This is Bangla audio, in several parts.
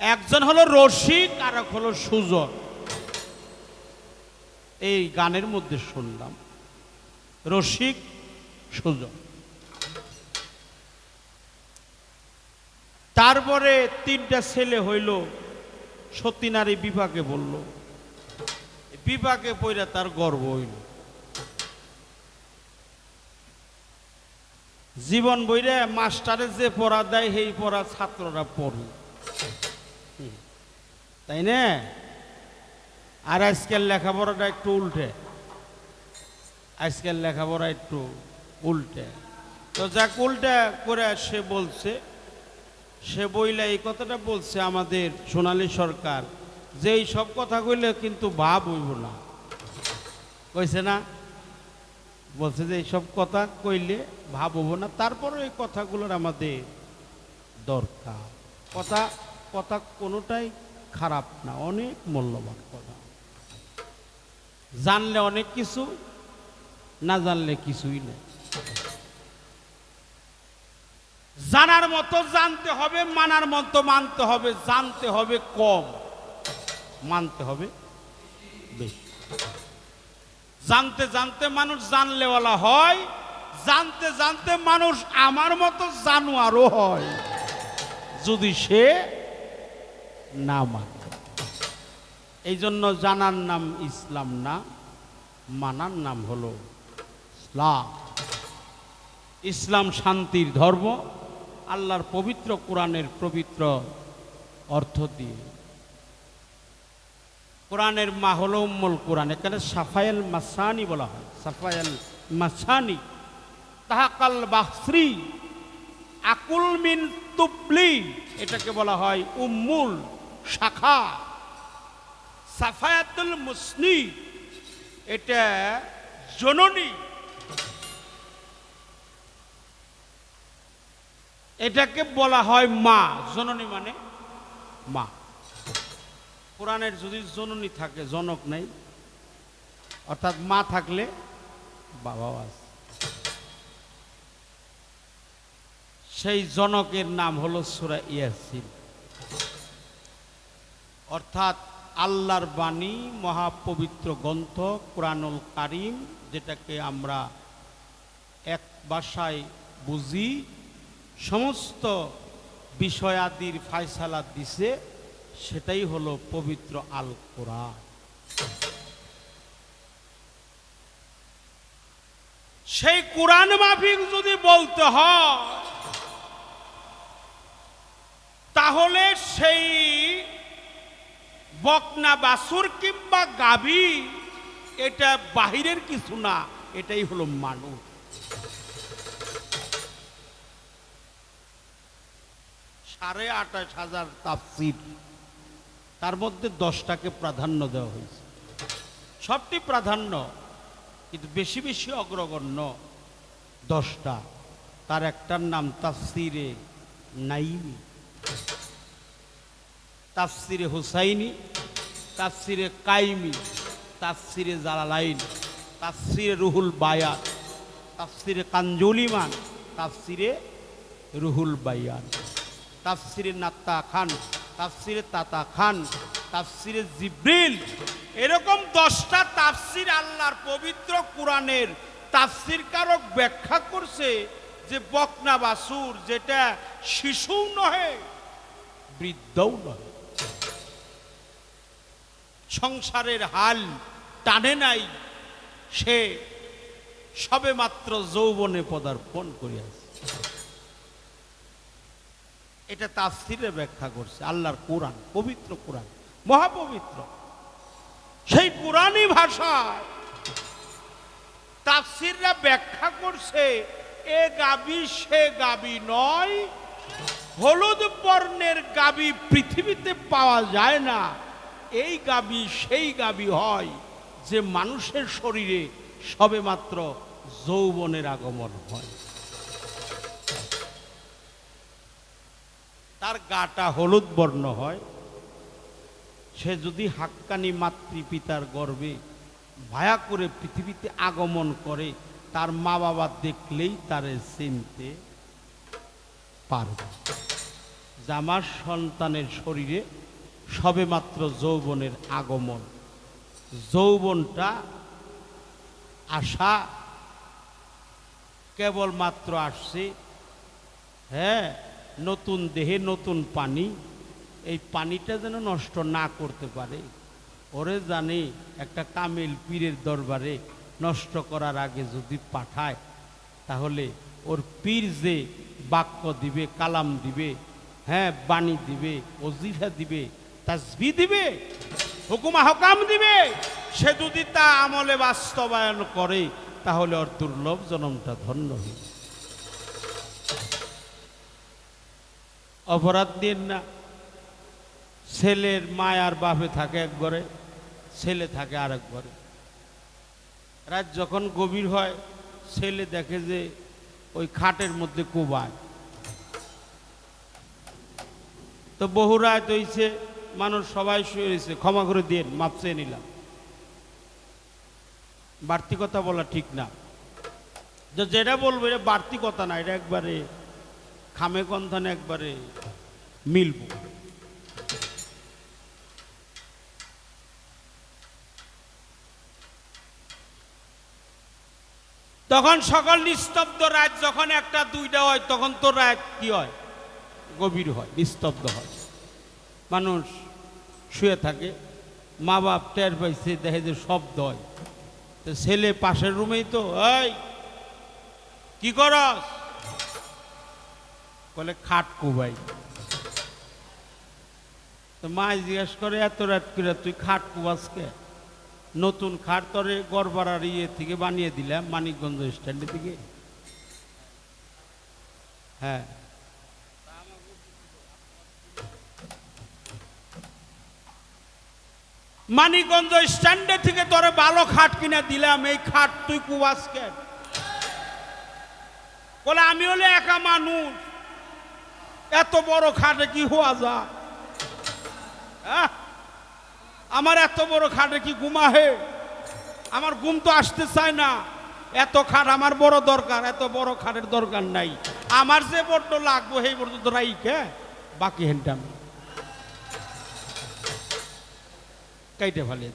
একজন হলো রসিক আর এক হলো সুজন। এই গানের মধ্যে শুনলাম, রসিক, সুজন। তারপরে তিনটা ছেলে হইল, সতীনারী বিপাকে বলল বিপাকে পইরা তার গর্ব হইল। জীবন বইরে মাস্টারে যে পড়া দেয়, সেই পড়া ছাত্ররা পড়ে। তাই না? আর আজকের লেখাপড়াটা একটু উল্টে। আজকের লেখাপড়া একটু উল্টে। তো যাক, উল্টে করে সে বলছে, সে বইলে এই কথাটা বলছে আমাদের সোনালী সরকার, যে এই সব কথা কইলে কিন্তু ভাব হইব না। কইছে না? বলছে যে এইসব কথা কইলে ভাব হব না তারপরে এই কথাগুলোর আমাদের দরকার। কথা কথা কোনোটাই খারাপ না, অনেক মূল্যবান কথা। জানলে অনেক কিছু, না জানলে কিছুই নেই। জানার মতো জানতে হবে, মানার মতো মানতে হবে, জানতে হবে কম, মানতে হবে বেশি। জানতে জানতে মানুষ জানলেওয়ালা হয়, জানতে জানতে মানুষ আমার মতো জানোয়ারও হয়। যদি সে না মানে এই জন্য জানার নাম ইসলাম না, মানার নাম হলো ইসলাম। ইসলাম শান্তির ধর্ম, আল্লাহর পবিত্র কোরআনের পবিত্র অর্থ দিয়ে। কোরআনের মা হলো উম্মুল কোরআন, এখানে সাফায়েল মাসানি বলা হয়। সাফায়েল মাসানি। তাহাকাল বাহশ্রী আকুল মিন তুবলি, এটাকে বলা হয় উম্মুল শাখা। সাফায়াতুল মুসনি, এটা জননী। এটাকে বলা হয় মা। জননী মানে মা। কোরআনের যদি জননী থাকে, জনক নেই, অর্থাৎ মা থাকলে বাবাও আছে। সেই জনকের নাম হলো সুরা ইয়াসিন। অর্থাৎ আল্লাহর বাণী, মহাপবিত্র গ্রন্থ, কোরআনুল কারিম, যেটাকে আমরা এক ভাষায় বুঝি, সমস্ত বিষয়াদির ফায়সালা দিছে, সেটাই হলো পবিত্র আল কোরআন সেই কোরআন মাফিক যদি বলতে হয়, তাহলে সেই বকনা বাসুর কিংবা গাভী, এটা বাহিরের কিছু না, এটাই হলো মানুষ। সাড়ে আঠাশ হাজার তাফসির, তার মধ্যে দশটাকে প্রাধান্য দেওয়া হয়েছে। সবটি প্রাধান্য, কিন্তু বেশি বেশি অগ্রগণ্য, দশটা। তার একটার নাম তাফসিরে নাইমি। তাফসিরে হুসাইনি, তাফসিরে কাইমি, তাফসিরে জালালাইন, তাফসিরে রুহুল বায়ান তাফসিরে কাঞ্জলিমান, তাফসিরে রুহুল বায়ান তাফসিরে নাত্তা খান, তাফসিরে তাতা খান, তাফসিরে জিব্রিল। এরকম দশটা তাফসির আল্লাহর পবিত্র কোরআনের তাফসির কারক ব্যাখ্যা করছে যে বকনা বাসুর যেটা শিশুও নহে, বৃদ্ধও নয় সংসারের হাল টানে নাই, সে সবে মাত্র যৌবনে পদার্পণ করিয়াছে। এটা তাফসিরে ব্যাখ্যা করছে, আল্লাহর কোরআন, পবিত্র কোরআন, মহাপবিত্র। সেই কোরআনই ভাষায় তাফসিররা ব্যাখ্যা করছে, এ গাবি, সে গাবি নয়, হলুদ বর্ণের গাবি পৃথিবীতে পাওয়া যায় না। এই গাবি সেই গাবি হয় যে মানুষের শরীরে সবে মাত্র যৌবনের আগমন হয়। তার গাটা হলুদ বর্ণ হয়। সে যদি হাক্কানি মাতৃপিতার গর্বে ভায়া করে পৃথিবীতে আগমন করে, তার মা বাবা দেখলেই তারে চিনতে পারবে। জামার সন্তানের শরীরে সবেমাত্র যৌবনের আগমন। যৌবনটা আসা কেবলমাত্র আসছে হ্যাঁ নতুন দেহে নতুন পানি। এই পানিটা যেন নষ্ট না করতে পারে, ওরে জানে একটা কামিল পীরের দরবারে নষ্ট করার আগে যদি পাঠায়, তাহলে ওর পীর যে বাক্য দিবে, কালাম দিবে হ্যাঁ বাণী দিবে, অজিফা দিবে তাসবি দিবে, হুকুমা হকাম দিবে, সে যদি তা আমলে বাস্তবায়ন করে, তাহলে ওর দুর্লভ জনমটা ধন্য হবে অপরাধ দিন না। ছেলের মায়ার বাপে থাকে এক ঘরে, ছেলে থাকে আরেক ঘরে। রাত যখন গভীর হয়, ছেলে দেখে যে ওই খাটের মধ্যে কোবায়। তো বহু রাত হইছে মানুষ সবাই শুয়ে রয়েছে, ক্ষমা করে দিন মাপ চেয়ে নিলাম। বাড়তি কথা বলা ঠিক না। যেটা বলব, এটা বাড়তি কথা না, এটা একবারে খামে কন্থানে একবারে মিলবো। তখন সকল নিস্তব্ধ রাত যখন একটা, দুইটা হয়, তখন তো রাত কি হয়? গভীর হয়, নিস্তব্ধ হয়। মানুষ শুয়ে থাকে মা বাপ টের পাইছে, দেখে যে শব্দ হয় তো ছেলে পাশের রুমেই তো, এই, কি করস? বলে, খাট কুবাই। তো মা জিজ্ঞেস করে, এত রাত করে তুই খাট কুবাস কে? নতুন খাট তরে গড়পাড়ার ইয়ে থেকে বানিয়ে দিলাম, মানিকগঞ্জ স্ট্যান্ডে থেকে হ্যাঁ। মানিকগঞ্জ স্ট্যান্ডে থেকে তোরে ভালো খাট কিনে দিলাম, এই খাট তুই কুবাস কেন? বলে, আমি হলে একা মানুষ। এত বড় খাটে কি হওয়া যায়? হ্যাঁ? আমার এত বড় খাটে কি ঘুমা হে আমার ঘুম তো আসতে চায় না। এত খাট আমার বড় দরকার, এত বড় খাটের দরকার নাই। আমার যে বড্ড লাগবো, সেই বড্ড তো রাইকে বাকি হেনটাম কাইটে ফালিয়ে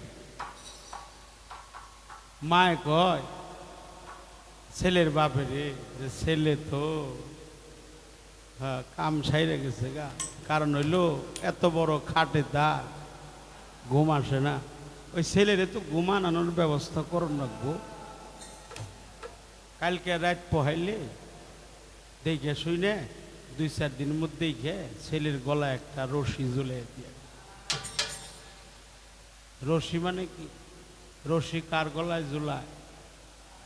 মায় কয়, ছেলের বাপের যে ছেলে তো হ্যাঁ কাম সাইরে গেছে গা। কারণ হইল এত বড় খাটে দার ঘুম আসে না। ওই ছেলেরে তো ঘুমানোর ব্যবস্থা করুন রাখব কালকে রাত পোহাইলে, দেখে শুনে দুই চার দিনের মধ্যেই খেয়ে ছেলের গলায় একটা রশি ঝুলে দিয়ে রশি মানে কি? রশি কার গলায়? জোলায়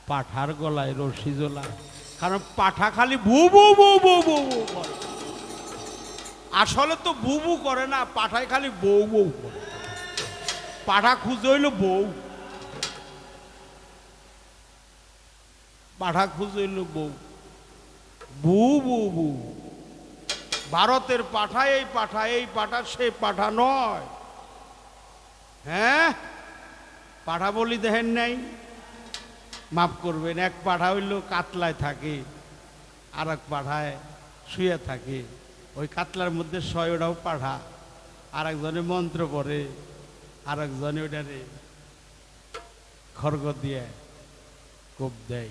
পাঠার গলায় রশি জোলায় কারণ পাঠা খালি বু বু বু বু বু বু করে। আসলে তো বু বু করে না, পাঠায় খালি বউ বউ করে। পাঠা খুঁজে হইল বউ। পাঠা খুঁজে হইল বউ। বু বু বু ভারতের পাঠা এই পাঠা এই পাঠা সে পাঠা নয়। হ্যাঁ? পাঠা বলি দেখেন নাই? মাফ করবেন, এক পাঠা হইল কাতলায় থাকে আর এক পাঠায় শুয়ে থাকে। ওই কাতলার মধ্যে শয়টাও পাঠা আর একজনে মন্ত্র পড়ে আর একজনে ওইটারে খড়গ দিয়ে কোপ দেয়।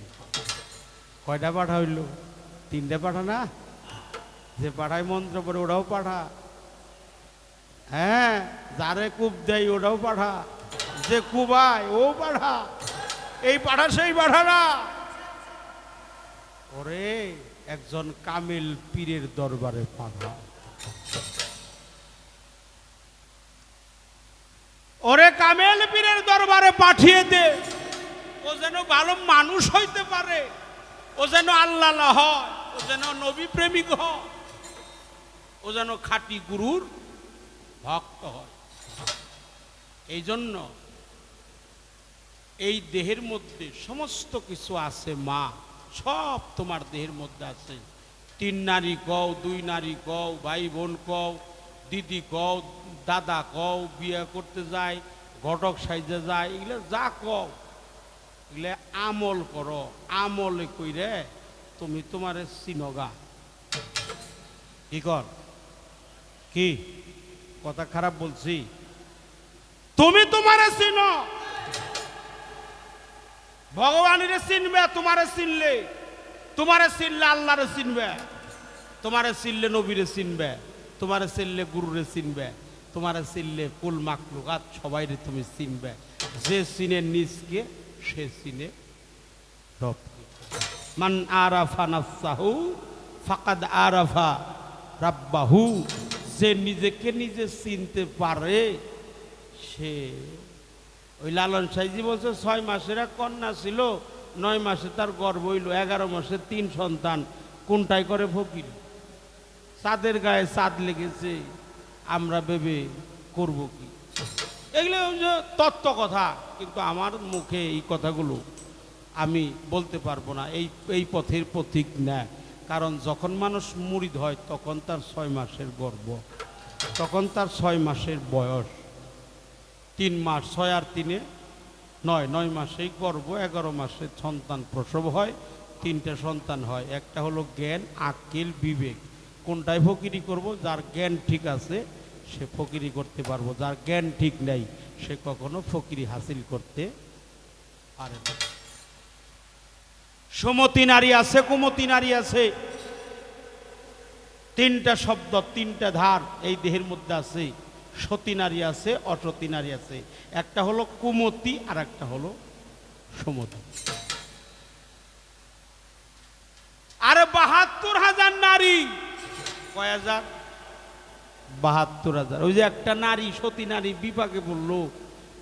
কয়টা পাঠা হইল? তিনটে পাঠা না? যে পাঠায় মন্ত্র পড়ে ওটাও পাঠা। হ্যাঁ যারে কূপ দেয় ওটাও পাঠা, যে কুবায় ও পাঠা, এই পাঠা সেই পাঠা না। ওরে, একজন কামিল পীরের দরবারে পাঠা। ওরে কামেল পীরের দরবারে পাঠিয়ে দে, ও যেন ভালো মানুষ হইতে পারে, ও যেন আল্লাহ হয়, ও যেন নবী প্রেমিক হয়, ও যেন খাঁটি গুরুর ভক্ত হয়। এই জন্য এই দেহের মধ্যে সমস্ত কিছু আছে, মা। সব তোমার দেহের মধ্যে আছে। তিন নারী কও, দুই নারী কও, ভাই বোন কও, দিদি কও, দাদা কও, বিয়ে করতে যায়, ঘটক সাইজে যায়, এগুলো যা কও, এগুলো আমল করো, আমলে কইরে তুমি তোমার চিনগা কি কর? কি? কথা খারাপ বলছি। তুমি তোমারে চিনো। ভগবানের চিনবে, তোমারে চিনলে। তোমারে চিনলে আল্লাহরে চিনবে। তোমারে চিনলে নবীরে চিনবে। তোমারে চিনলে গুরুরে চিনবে। তোমারে চিনলে কুল মাকলুকাত সবাইরে তুমি চিনবে। যে চিনে নিজকে, সে চিনে রবকে মান আরাফা নাফসাহু, ফাকাদ আরাফা রাব্বাহু। যে নিজেকে নিজে চিনতে পারে, সে ওই লালন সাইজি বলছে, ছয় মাসের এক কন্যা ছিল, নয় মাসে তার গর্ব হইল, এগারো মাসে তিন সন্তান, কোনটাই করে ফকির? চাঁদের গায়ে চাঁদ লেগেছে, আমরা ভেবে করব কি? এগুলো হচ্ছে তত্ত্ব কথা, কিন্তু আমার মুখে এই কথাগুলো আমি বলতে পারব না, এই এই পথের পথিক না কারণ যখন মানুষ মুড়িদ হয়, তখন তার ছয় মাসের গর্ব, তখন তার ছয় মাসের বয়স। তিন মাস, ছয় আর তিনে নয় নয় মাসেই গর্ব, এগারো মাসে সন্তান প্রসব হয়, তিনটা সন্তান হয়। একটা হলো জ্ঞান, আকিল, বিবেক। কোনটায় ফকিরি করব? যার জ্ঞান ঠিক আছে, সে ফকিরি করতে পারব। যার জ্ঞান ঠিক নেই, সে কখনো ফকিরি হাসিল করতে পারে না। সমতি নারী আছে, কুমতি নারী আছে। তিনটা শব্দ, তিনটা ধার এই দেহের মধ্যে আছে। সতী নারী আছে, অসতী নারী আছে। একটা হলো কুমতি আর একটা হলো সমতি। আরে বাহাত্তর হাজার নারী। কয় হাজার? বাহাত্তর হাজার। ওই যে একটা নারী, সতী নারী বিপাকে বলল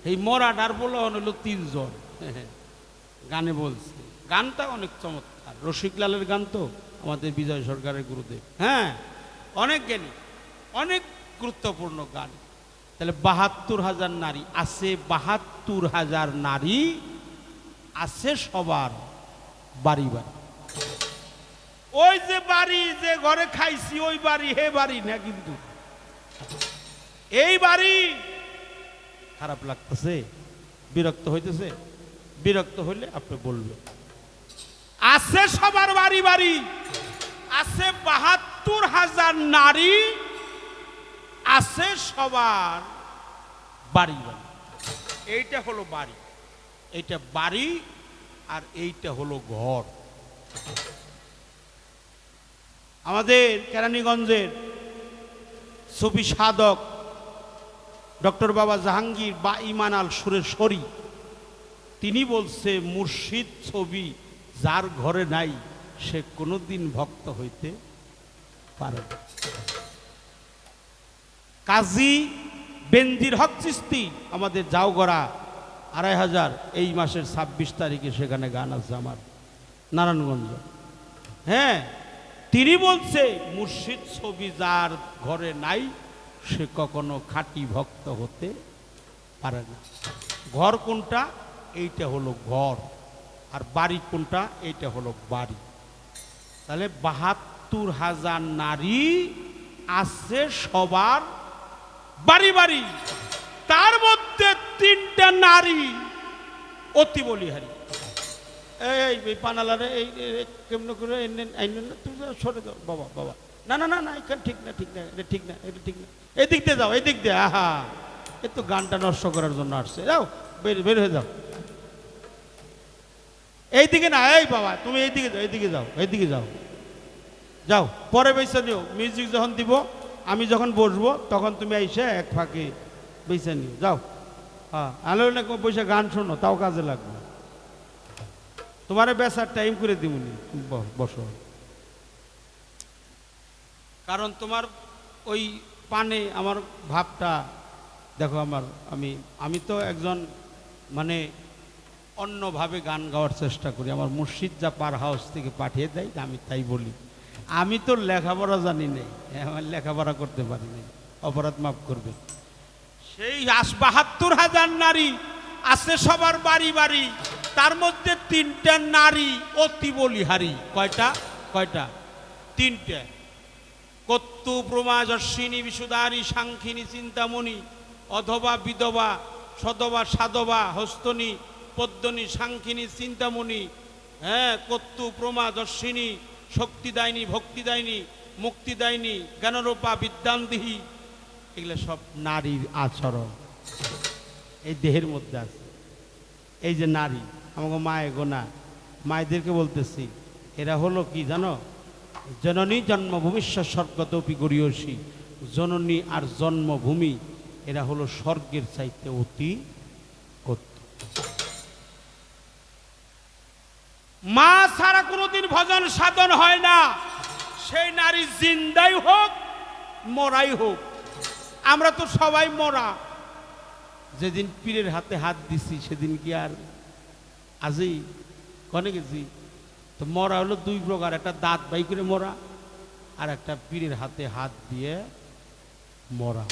এই মরাডার বলে হলো তিনজন। গানে বলছে। গানটা অনেক চমৎকার। রসিকলালের গান তো আমাদের বিজয় সরকারের গুরুদেব। হ্যাঁ অনেক জ্ঞানী, অনেক গুরুত্বপূর্ণ গান। তাহলে বাহাত্তর হাজার নারী, আছে বাহাত্তর হাজার নারী, আছে সবার বাড়ি বাড়ি। ওই যে বাড়ি যে ঘরে খাইছি, ওই বাড়ি হে বাড়ি, না কিন্তু? এই বাড়ি খারাপ লাগতেছে, বিরক্ত হইতেছে, বিরক্ত হইলে আপনি বলবেন। আছে সবার বাড়ি বাড়ি। আছে বাহাত্তর হাজার নারী, আছে সবার বাড়ি বাড়ি। এইটা হলো বাড়ি, এইটা বাড়ি আর এইটা হলো ঘর। আমাদের কেরানীগঞ্জের ছবি সাধক ডক্টর বাবা জাহাঙ্গীর বা ইমান আল সুরেশ্বরী তিনি বলছে মুর্শিদ ছবি। যার ঘরে নাই, সে কোনোদিন ভক্ত হইতে পারে কাজী বেনজির হক চিস্তি, আমাদের যাওগড়া আড়াই হাজার, এই মাসের ছাব্বিশ তারিখে সেখানে গান আছে আমার, নারায়ণগঞ্জ। হ্যাঁ তিনি বলছে, মুর্শিদ ছবি যার ঘরে নাই, সে কখনো খাঁটি ভক্ত হতে পারে না। ঘর কোনটা? এইটা হলো ঘর। আর বাড়ি কোনটা? এইটা হলো বাড়ি। তাহলে বাহাত্তর হাজার নারী আছে সবার বাড়ি বাড়ি। তার মধ্যে তিনটা নারী অতি বলিহারি। এই পানালারে এই কেমন করে তুমি যাও, সরে দাও বাবা বাবা। না না না না এখানে ঠিক না ঠিক না এটা ঠিক না এটা ঠিক না। এদিক দিয়ে যাও এদিক দিয়ে আহা। এ তো গানটা নষ্ট করার জন্য আসছে। যাও বের বের হয়ে যাও। এই দিকে না, এই বাবা, তুমি এই দিকে যাও এই দিকে যাও এই দিকে যাও। যাও, পরে বেছে নিও। মিউজিক যখন দিব, আমি যখন বসবো, তখন তুমি এসে এক ফাঁকে বেছে নিও। যাও। হ্যাঁ আলো না বসে গান শোনো, তাও কাজে লাগবে। তোমারে বেসার টাইম করে দিবনি বসো। কারণ তোমার ওই পানে আমার ভাবটা, দেখো আমার, আমি আমি তো একজন মানে অন্যভাবে গান গাওয়ার চেষ্টা করি। আমার মুর্শিদ যা পার হাউস থেকে পাঠিয়ে দেয় আমি তাই বলি। আমি তো লেখাপড়া জানি নাই আমার লেখাপড়া করতে পারি নাই। অপরাধ মাফ করবে সেই আশ বাহাত্তর হাজার নারী আছে সবার বাড়ি বাড়ি, তার মধ্যে তিনটা নারী অতি বলিহারি। কয়টা? কয়টা? তিনটা। কত্তু, প্রমা, যশ্বিনী, বিশুদারী, সাংখিনী, চিন্তামণি, অধবা, বিধবা, সদবা, সাধবা, হস্তনী পদ্মনী, সাংখিনী, চিন্তামণি হ্যাঁ কত্তু, প্রমা, দর্শিনী, শক্তিদায়িনী, ভক্তিদায়িনী, মুক্তিদায়িনী, জ্ঞানরূপা, বিদ্যান্দিহী, এগুলো সব নারীর আচরণ। এই দেহের মধ্যে আছে। এই যে নারী, আমাকে মায়ে গোনা মায়েদেরকে বলতেছি, এরা হলো কি জানো? জননী জন্মভূমিষ্য স্বর্গতপি গরিয়সী জননী আর জন্মভূমি, এরা হলো স্বর্গের চাইতে অতি মা ছাড়া কোনোদিন ভজন সাধন হয় না। সেই নারী জিন্দাই হোক, মরাই হোক। আমরা তো সবাই মরা। যেদিন পীরের হাতে হাত দিছি, সেদিন কি আর আজই কনে গেছি? তো মরা হলো দুই প্রকার, একটা দাঁত বাই করে মরা, আর একটা পীরের হাতে হাত দিয়ে মরা।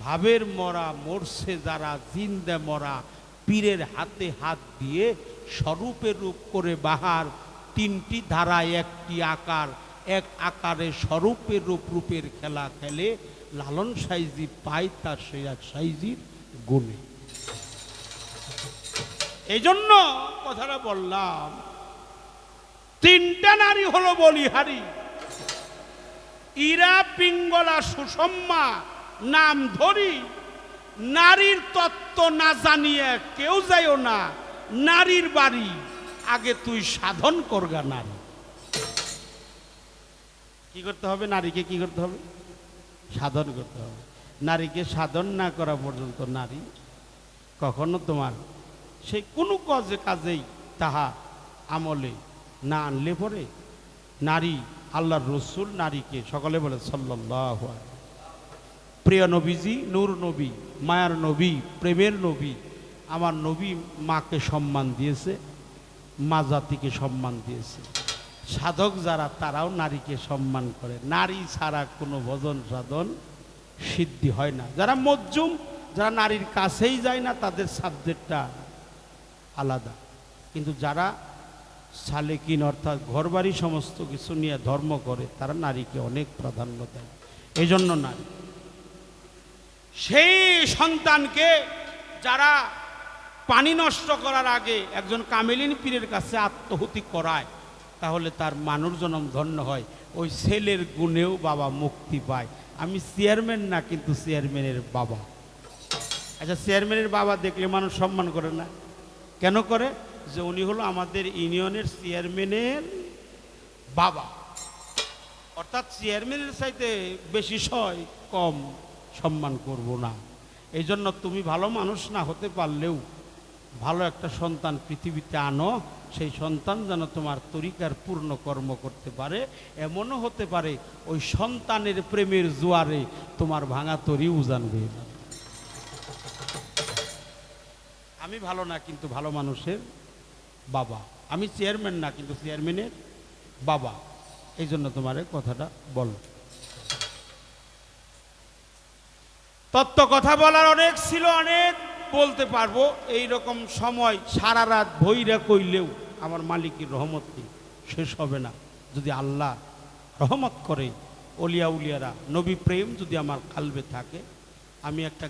ভাবের মরা, মরছে যারা, জিন্দে মরা। পীরের হাতে হাত দিয়ে স্বরূপের রূপ করে বাহার তিনটি ধারায় একটি আকার। এক আকারে স্বরূপের রূপ রূপের খেলা খেলে, লালন সাইজি পায় তার সেই এক সাইজির গুণে। এই জন্য কথাটা বললাম, তিনটা নারী হলো বলিহারি। ইরা, পিঙ্গলা, সুষম্মা নাম ধরি নারীর তত্ত্ব না জানিয়ে কেউ যাইও না। নারীর বাড়ি। আগে তুই সাধন করগা নারী। কি করতে হবে? নারীকে কি করতে হবে? সাধন করতে হবে। নারীকে সাধন না করা পর্যন্ত নারী কখনো তোমার সেই কোনো কাজে কাজেই তাহা আমলে না আনলে পরে নারী আল্লাহর রসুল নারীকে সকলে বলে সাল্লাহ প্রিয় নবীজি, নূর নবী, মায়ার নবী, প্রেমের নবী আমার নবী মাকে সম্মান দিয়েছে, মা জাতিকে সম্মান দিয়েছে। সাধক যারা, তারাও নারীকে সম্মান করে। নারী ছাড়া কোনো ভজন সাধন সিদ্ধি হয় না। যারা মজ্জুম, যারা নারীর কাছেই যায় না, তাদের সাবজেক্টটা আলাদা। কিন্তু যারা সালেকিন অর্থাৎ ঘরবাড়ি সমস্ত কিছু নিয়ে ধর্ম করে, তারা নারীকে অনেক প্রাধান্য দেয়। এই জন্য নারী। সেই সন্তানকে যারা পানি নষ্ট করার আগে একজন কামেলিন পীরের কাছে আত্মহতি করায়, তাহলে তার মানুষ জনম ধন্য হয়। ওই ছেলের গুণেও বাবা মুক্তি পায়। আমি চেয়ারম্যান না, কিন্তু চেয়ারম্যানের বাবা। আচ্ছা চেয়ারম্যানের বাবা দেখলে মানুষ সম্মান করে না। কেন করে? যে উনি হলো আমাদের ইউনিয়নের চেয়ারম্যানের বাবা। অর্থাৎ চেয়ারম্যানের চাইতে বেশি সয়, কম সম্মান করব না। এই জন্য তুমি ভালো মানুষ না হতে পারলেও ভালো একটা সন্তান পৃথিবীতে আনো, সেই সন্তান যেন তোমার তরিকার পূর্ণ কর্ম করতে পারে। এমনও হতে পারে, ওই সন্তানের প্রেমের জোয়ারে তোমার ভাঙা তরি উজান হয়ে যাবে আমি ভালো না, কিন্তু ভালো মানুষের বাবা। আমি চেয়ারম্যান না, কিন্তু চেয়ারম্যানের বাবা। এই জন্য তোমার কথাটা বলো। তত্ত্ব কথা বলার অনেক ছিল, অনেক বলতে পারব এই রকম সময় সারা রাত ভৈরা কইলেও আমার মালিকের রহমত শেষ হবে না। যদি আল্লাহ রহমত করে, অলিয়া উলিয়ারা, নবী প্রেম যদি আমার কালবে থাকে, আমি একটা